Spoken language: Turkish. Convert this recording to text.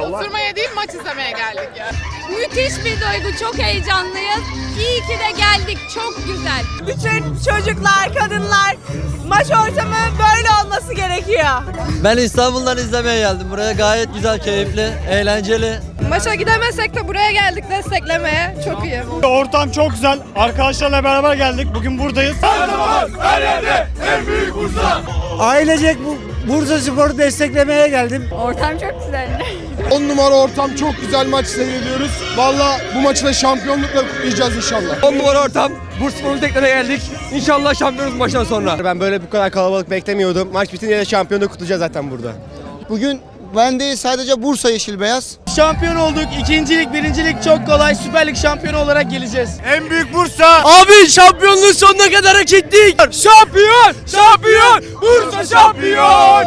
Oturmaya değil maç izlemeye geldik ya. Müthiş bir duygu, çok heyecanlıyız. İyi ki de geldik, çok güzel. Bütün çocuklar, kadınlar maç ortamı böyle olması gerekiyor. Ben İstanbul'dan izlemeye geldim. Buraya gayet güzel, keyifli, eğlenceli. Maça gidemesek de buraya geldik desteklemeye. Çok iyi. Ortam çok güzel. Arkadaşlarla beraber geldik. Bugün buradayız. Ailecek bu Bursa Spor'u desteklemeye geldim. Ortam çok güzel. 10 numara ortam çok güzel maç seyrediyoruz. Valla bu maçı da şampiyonlukla kutlayacağız inşallah. 10 numara ortam. Bursaspor'u teklemeye geldik. İnşallah şampiyonuz maçtan sonra. Ben böyle bu kadar kalabalık beklemiyordum. Maç bitince de şampiyonluğu kutlayacağız zaten burada. Bugün ben değil sadece Bursa Yeşil Beyaz. Şampiyon olduk. İkincilik, birincilik çok kolay. Süper Lig şampiyonu olarak geleceğiz. En büyük Bursa. Abi şampiyonluğun sonuna kadar hak ettik. Şampiyon! Şampiyon! Bursa şampiyon!